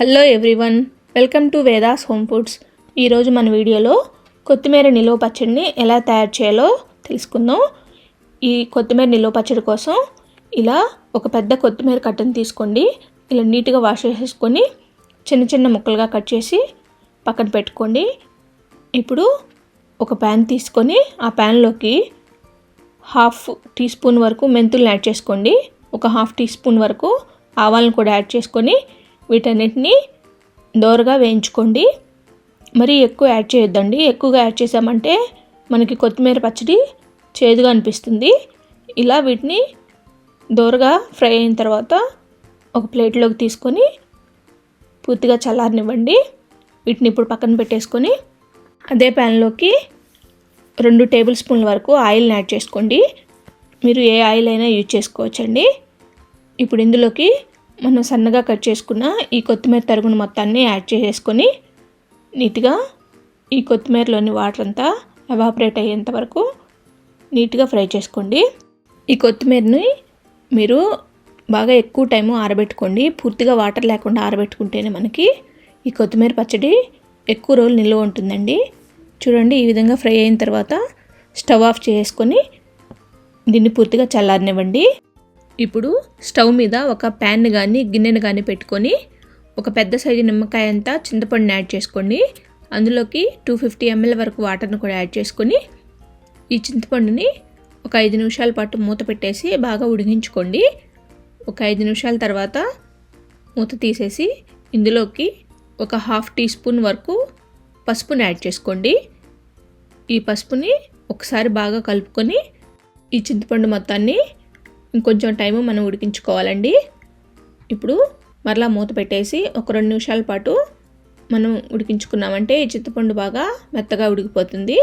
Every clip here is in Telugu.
Hello everyone welcome to Veda's home foods ఈరోజు మన వీడియోలో కొత్తిమీర నిలువ పచ్చడిని ఎలా తయారు చేయాలో తెలుసుకుందాం. ఈ కొత్తిమీర నిలువ పచ్చడి కోసం ఇలా ఒక పెద్ద కొత్తిమీర కట్టను తీసుకోండి. ఇలా నీట్గా వాష్ చేసేసుకొని చిన్న చిన్న ముక్కలుగా కట్ చేసి పక్కన పెట్టుకోండి. ఇప్పుడు ఒక ప్యాన్ తీసుకొని ఆ ప్యాన్లోకి హాఫ్ టీ స్పూన్ వరకు మెంతులను యాడ్ చేసుకోండి. ఒక హాఫ్ టీ స్పూన్ వరకు ఆవాలను కూడా యాడ్ చేసుకొని వీటన్నిటిని దోరగా వేయించుకోండి. మరి ఎక్కువ యాడ్ చేయొద్దండి. ఎక్కువగా యాడ్ చేసామంటే మనకి కొత్తిమీర పచ్చడి చేదుగా అనిపిస్తుంది. ఇలా వీటిని దోరగా ఫ్రై అయిన తర్వాత ఒక ప్లేట్లోకి తీసుకొని పూర్తిగా చల్లారనివ్వండి. వీటిని ఇప్పుడు పక్కన పెట్టేసుకొని అదే ప్యాన్లోకి రెండు టేబుల్ స్పూన్ల వరకు ఆయిల్ని యాడ్ చేసుకోండి. మీరు ఏ ఆయిల్ అయినా యూజ్ చేసుకోవచ్చండి. ఇప్పుడు ఇందులోకి మనం సన్నగా కట్ చేసుకున్న ఈ కొత్తిమీర తరుగును మొత్తాన్ని యాడ్ చేసేసుకొని నీట్గా ఈ కొత్తిమీరలోని వాటర్ అంతా ఎవాపరేట్ అయ్యేంత వరకు నీట్గా ఫ్రై చేసుకోండి. ఈ కొత్తిమీరని మీరు బాగా ఎక్కువ టైము ఆరబెట్టుకోండి. పూర్తిగా వాటర్ లేకుండా ఆరబెట్టుకుంటేనే మనకి ఈ కొత్తిమీర పచ్చడి ఎక్కువ రోజులు నిల్వ ఉంటుందండి. చూడండి ఈ విధంగా ఫ్రై అయిన తర్వాత స్టవ్ ఆఫ్ చేసుకొని దీన్ని పూర్తిగా చల్లారనివ్వండి. ఇప్పుడు స్టవ్ మీద ఒక ప్యాన్ కానీ గిన్నెను కానీ పెట్టుకొని ఒక పెద్ద సైజు నిమ్మకాయ అంతా చింతపండుని యాడ్ చేసుకోండి. అందులోకి టూ ఫిఫ్టీ ఎంఎల్ వరకు వాటర్ని కూడా యాడ్ చేసుకొని ఈ చింతపండుని ఒక ఐదు నిమిషాల పాటు మూత పెట్టేసి బాగా ఉడికించుకోండి. ఒక ఐదు నిమిషాల తర్వాత మూత తీసేసి ఇందులోకి ఒక హాఫ్ టీ స్పూన్ వరకు పసుపుని యాడ్ చేసుకోండి. ఈ పసుపుని ఒకసారి బాగా కలుపుకొని ఈ చింతపండు మొత్తాన్ని ఇంకొంచెం టైము మనం ఉడికించుకోవాలండి. ఇప్పుడు మరలా మూత పెట్టేసి ఒక రెండు నిమిషాల పాటు మనం ఉడికించుకున్నామంటే ఈ చింతపండు బాగా మెత్తగా ఉడికిపోతుంది.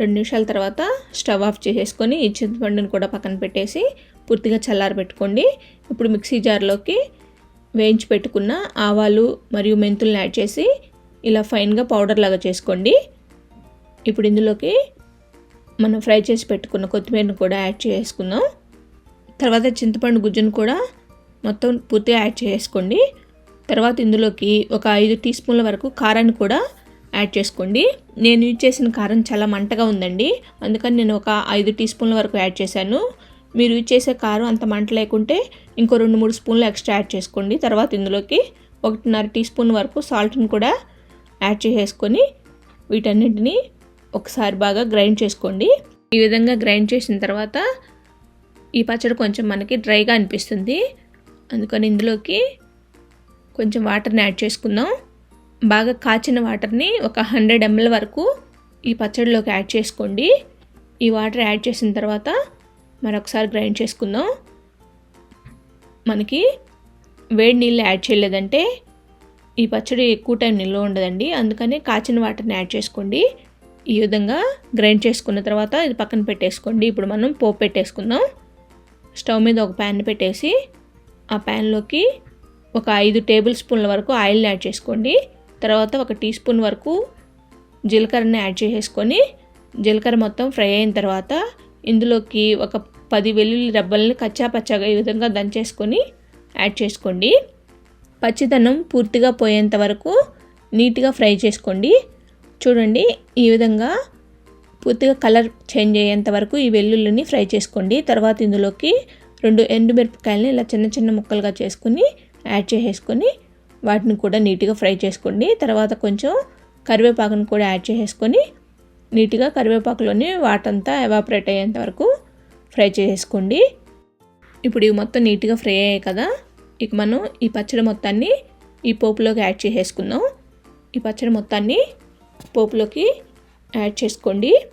రెండు నిమిషాల తర్వాత స్టవ్ ఆఫ్ చేసేసుకొని ఈ చింతపండుని కూడా పక్కన పెట్టేసి పూర్తిగా చల్లారబెట్టుకోండి. ఇప్పుడు మిక్సీ జార్లోకి వేయించి పెట్టుకున్న ఆవాలు మరియు మెంతులను యాడ్ చేసి ఇలా ఫైన్గా పౌడర్ లాగా చేసుకోండి. ఇప్పుడు ఇందులోకి మనం ఫ్రై చేసి పెట్టుకున్న కొత్తిమీరను కూడా యాడ్ చేసుకుందాం. తర్వాత చింతపండు గుజ్జును కూడా మొత్తం పూర్తిగా యాడ్ చేసుకోండి. తర్వాత ఇందులోకి ఒక ఐదు టీ స్పూన్ల వరకు కారాన్ని కూడా యాడ్ చేసుకోండి. నేను యూజ్ చేసిన కారం చాలా మంటగా ఉందండి. అందుకని నేను ఒక ఐదు టీ స్పూన్ల వరకు యాడ్ చేశాను. మీరు యూజ్ చేసే కారం అంత మంట లేకుంటే ఇంకో రెండు మూడు స్పూన్లు ఎక్స్ట్రా యాడ్ చేసుకోండి. తర్వాత ఇందులోకి ఒకటిన్నర టీ స్పూన్ వరకు సాల్ట్ని కూడా యాడ్ చేసేసుకొని వీటన్నిటిని ఒకసారి బాగా గ్రైండ్ చేసుకోండి. ఈ విధంగా గ్రైండ్ చేసిన తర్వాత ఈ పచ్చడి కొంచెం మనకి డ్రైగా అనిపిస్తుంది. అందుకని ఇందులోకి కొంచెం వాటర్ని యాడ్ చేసుకుందాం. బాగా కాచిన వాటర్ని ఒక హండ్రెడ్ ఎంఎల్ వరకు ఈ పచ్చడిలోకి యాడ్ చేసుకోండి. ఈ వాటర్ యాడ్ చేసిన తర్వాత మరొకసారి గ్రైండ్ చేసుకుందాం. మనకి వేడి నీళ్ళు యాడ్ చేయలేదంటే ఈ పచ్చడి ఎక్కువ టైం నిల్వ ఉండదండి. అందుకని కాచిన వాటర్ని యాడ్ చేసుకోండి. ఈ విధంగా గ్రైండ్ చేసుకున్న తర్వాత ఇది పక్కన పెట్టేసుకోండి. ఇప్పుడు మనం పోపు పెట్టేసుకుందాం. స్టవ్ మీద ఒక ప్యాన్ పెట్టేసి ఆ ప్యాన్లోకి ఒక ఐదు టేబుల్ స్పూన్ల వరకు ఆయిల్ని యాడ్ చేసుకోండి. తర్వాత ఒక టీ స్పూన్ వరకు జీలకర్రని యాడ్ చేసేసుకొని జీలకర్ర మొత్తం ఫ్రై అయిన తర్వాత ఇందులోకి ఒక పది వెల్లుల్లి రబ్బల్ని కచ్చా పచ్చగా ఈ విధంగా దంచేసుకొని యాడ్ చేసుకోండి. పచ్చిదనం పూర్తిగా పోయేంత వరకు నీట్గా ఫ్రై చేసుకోండి. చూడండి ఈ విధంగా పూర్తిగా కలర్ చేంజ్ అయ్యేంత వరకు ఈ వెల్లుల్లిని ఫ్రై చేసుకోండి. తర్వాత ఇందులోకి రెండు ఎండుమిరపకాయలని ఇలా చిన్న చిన్న ముక్కలుగా చేసుకుని యాడ్ చేసేసుకొని వాటిని కూడా నీట్గా ఫ్రై చేసుకోండి. తర్వాత కొంచెం కరివేపాకును కూడా యాడ్ చేసేసుకొని నీట్గా కరివేపాకులోని వాటంతా ఎవాపరేట్ అయ్యేంత వరకు ఫ్రై చేసేసుకోండి. ఇప్పుడు ఇవి మొత్తం నీట్గా ఫ్రై అయ్యాయి కదా. ఇక మనం ఈ పచ్చడి మొత్తాన్ని ఈ పోపులోకి యాడ్ చేసేసుకుందాం. ఈ పచ్చడి మొత్తాన్ని పోపులోకి యాడ్ చేసుకోండి.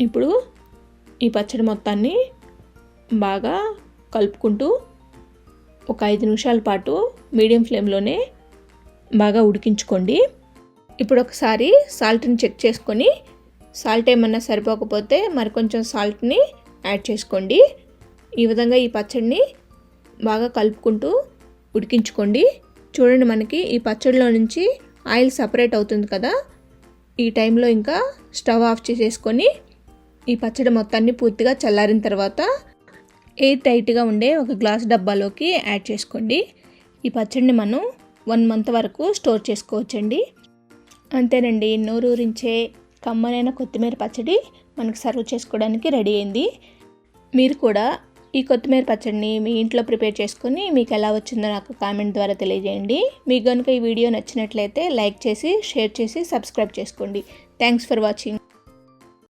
ఇప్పుడు ఈ పచ్చడి మొత్తాన్ని బాగా కలుపుకుంటూ ఒక ఐదు నిమిషాల పాటు మీడియం ఫ్లేమ్లోనే బాగా ఉడికించుకోండి. ఇప్పుడు ఒకసారి సాల్ట్ని చెక్ చేసుకొని సాల్ట్ ఏమన్నా సరిపోకపోతే మరి కొంచెం సాల్ట్ని యాడ్ చేసుకోండి. ఈ విధంగా ఈ పచ్చడిని బాగా కలుపుకుంటూ ఉడికించుకోండి. చూడండి మనకి ఈ పచ్చడిలో నుంచి ఆయిల్ సపరేట్ అవుతుంది కదా? ఈ టైంలో ఇంకా స్టవ్ ఆఫ్ చేసేసుకొని ఈ పచ్చడి మొత్తాన్ని పూర్తిగా చల్లారిన తర్వాత ఎయిర్ టైట్గా ఉండే ఒక గ్లాస్ డబ్బాలోకి యాడ్ చేసుకోండి. ఈ పచ్చడిని మనం వన్ మంత్ వరకు స్టోర్ చేసుకోవచ్చండి. అంతేనండి నోరూరించే కమ్మనైన కొత్తిమీర పచ్చడి మనకు సర్వ్ చేసుకోవడానికి రెడీ అయింది. మీరు కూడా ఈ కొత్తిమీర పచ్చడిని మీ ఇంట్లో ప్రిపేర్ చేసుకుని మీకు ఎలా వచ్చిందో నాకు కామెంట్ ద్వారా తెలియజేయండి. మీకు కనుక ఈ వీడియో నచ్చినట్లయితే లైక్ చేసి షేర్ చేసి సబ్స్క్రైబ్ చేసుకోండి. Thanks for watching